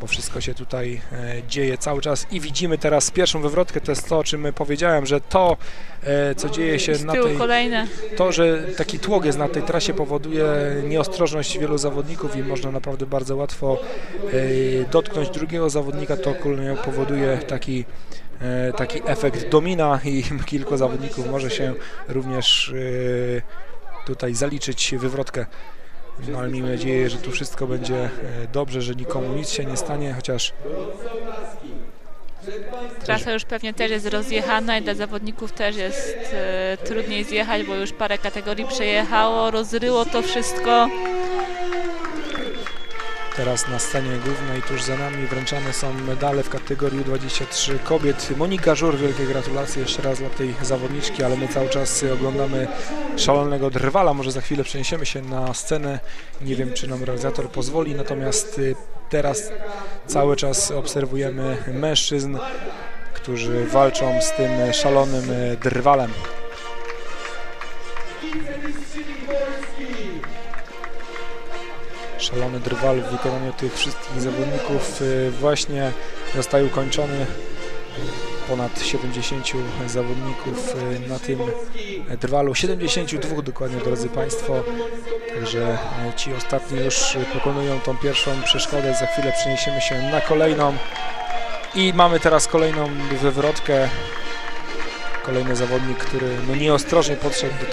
bo wszystko się tutaj e, dzieje cały czas i widzimy teraz pierwszą wywrotkę, to jest to, o czym powiedziałem, że to, e, co dzieje się na tej kolejne. to, że taki tłok jest na tej trasie powoduje nieostrożność wielu zawodników i można naprawdę bardzo łatwo e, dotknąć drugiego zawodnika, to powoduje taki, taki efekt domina i kilku zawodników może się również tutaj zaliczyć wywrotkę. No ale miejmy nadzieję, że tu wszystko będzie e, dobrze, że nikomu nic się nie stanie, chociaż Trasa już pewnie też jest rozjechana i dla zawodników też jest e, trudniej zjechać, bo już parę kategorii przejechało, rozryło to wszystko. Teraz na scenie głównej tuż za nami wręczane są medale w kategorii U23 kobiet. Monika Żur, wielkie gratulacje jeszcze raz dla tej zawodniczki, ale my cały czas oglądamy szalonego drwala. Może za chwilę przeniesiemy się na scenę. Nie wiem, czy nam realizator pozwoli, natomiast y, teraz cały czas obserwujemy mężczyzn, którzy walczą z tym szalonym y, drwalem. Szalony drwal w wykonaniu tych wszystkich zawodników y, właśnie zostaje ukończony. Ponad 70 zawodników y, na tym drwalu, 72 dokładnie drodzy Państwo. Także y, ci ostatni już pokonują tą pierwszą przeszkodę. Za chwilę przeniesiemy się na kolejną i mamy teraz kolejną wywrotkę. Kolejny zawodnik, który no nieostrożnie podszedł do